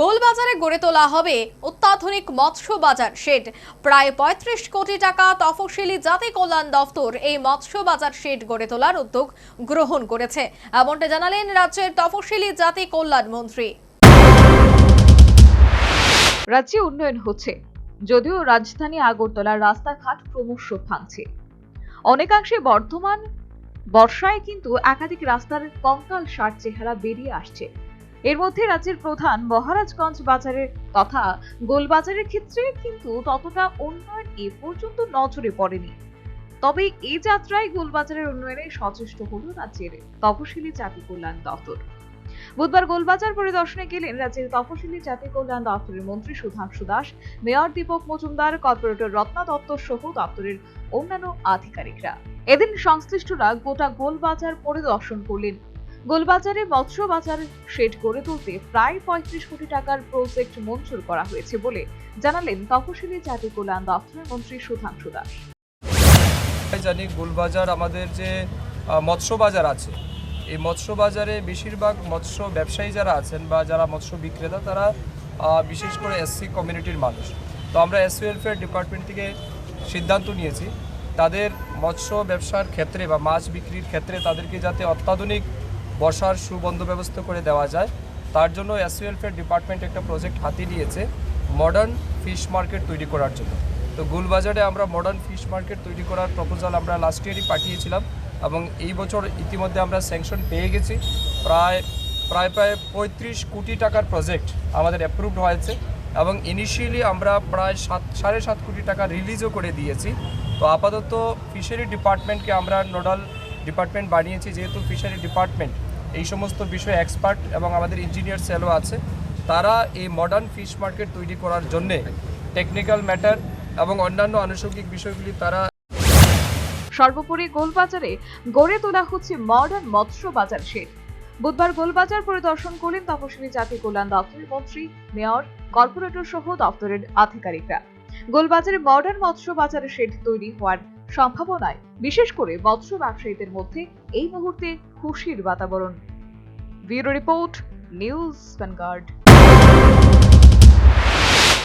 গোলবাজারে গড়ে তোলা হবে অত্যাধুনিক মৎস্য বাজার শেড। প্রায় পঁয়ত্রিশ কোটি টাকা তফসিলি জাতি কল্যাণ দফতর এই মৎস্য বাজার শেড গড়ে তোলার উদ্যোগ গ্রহণ করেছে। এমনটা জানালেন রাজ্যের তফসিলি জাতি কল্যাণ মন্ত্রী। রাজ্যে উন্নয়ন হচ্ছে, যদিও রাজধানী আগরতলার রাস্তাঘাট ক্রমশ ভাঙছে। অনেকাংশে বর্ধমান, বর্ষায় কিন্তু একাধিক রাস্তার কঙ্কাল সার চেহারা বেরিয়ে আসছে। এর মধ্যে রাজ্যের প্রধান মহারাজগঞ্জ বাজারের তথা গোলবাজারের ক্ষেত্রে কিন্তু ততটা উন্নয়ন এ পর্যন্ত নজরে পড়েনি। তবে এই যাত্রায় গোলবাজারের উন্নয়নে সচেষ্ট হল রাজ্যের তপশিলি জাতি কল্যাণ দপ্তর। বুধবার গোলবাজার পরিদর্শনে গেলেন রাজ্যের তফসিলি জাতি কল্যাণ দপ্তরের মন্ত্রী সুধাংশু দাস, মেয়র দীপক মজুমদার, কর্পোরেটর রত্না দত্ত সহ দপ্তরের অন্যান্য আধিকারিকরা। এদিন সংশ্লিষ্টরা গোটা গোলবাজার পরিদর্শন করলেন। গোলবাজারে মৎস্য বাজার শেড গড়ে তুলতে প্রায় পঁয়ত্রিশ কোটি টাকার প্রজেক্ট মঞ্জুর করা হয়েছে বলে জানালেন তফসিলি জাতি কল্যাণ দপ্তরের মন্ত্রী সুধাংশু দাস। জানি গোলবাজার আমাদের যে মৎস্য বাজার আছে, এই মৎস্য বাজারে বেশিরভাগ মৎস্য ব্যবসায়ী যারা আছেন বা যারা মৎস্য বিক্রেতা, তারা বিশেষ করে এসসি কমিউনিটির মানুষ। তো আমরা এস ওয়েলফেয়ার ডিপার্টমেন্ট থেকে সিদ্ধান্ত নিয়েছি, তাদের মৎস্য ব্যবসার ক্ষেত্রে বা মাছ বিক্রির ক্ষেত্রে তাদেরকে যাতে অত্যাধুনিক বসার সুবন্দোবস্ত করে দেওয়া যায়। তার জন্য এস ওয়েলফেয়ার ডিপার্টমেন্ট একটা প্রজেক্ট হাতে নিয়েছে মডার্ন ফিশ মার্কেট তৈরি করার জন্য। তো গুলবাজারে আমরা মডার্ন ফিশ মার্কেট তৈরি করার প্রপোজাল আমরা লাস্ট ইয়ারই পাঠিয়েছিলাম এবং এই বছর ইতিমধ্যে আমরা স্যাংশন পেয়ে গেছি। প্রায় প্রায় প্রায় পঁয়ত্রিশ কোটি টাকার প্রজেক্ট আমাদের অ্যাপ্রুভড হয়েছে এবং ইনিশিয়ালি আমরা প্রায় সাত, সাড়ে সাত কোটি টাকা রিলিজও করে দিয়েছি। তো আপাতত ফিশারি ডিপার্টমেন্টকে আমরা নোডাল ডিপার্টমেন্ট বানিয়েছি, যেহেতু ফিশারি ডিপার্টমেন্ট। এই সমস্ত বিষয়ে এক্সপার্ট এবং আমাদের ইঞ্জিনিয়ার সেলও আছে। তারা এই মডার্ন ফিশ মার্কেট তৈরি করার জন্যে টেকনিক্যাল ম্যাটার এবং অন্যান্য আনুষঙ্গিক বিষয়গুলি তারা সর্বোপরি গোলবাজারে গড়ে তোলা হচ্ছে মডার্ন মৎস্য বাজার শেড। বুধবার গোলবাজার পরিদর্শন করলেন তপশিলি জাতি কল্যাণ দপ্তরের মন্ত্রী, মেয়র, কর্পোরেটর সহ দপ্তরের আধিকারিকরা। গোলবাজারে মডার্ন মৎস্য বাজারের শেড তৈরি হওয়ার সম্ভাবনায় বিশেষ করে মৎস্য ব্যবসায়ীদের মধ্যে এই মুহূর্তে খুশির বাতাবরণ। Bureau report news Vanguard.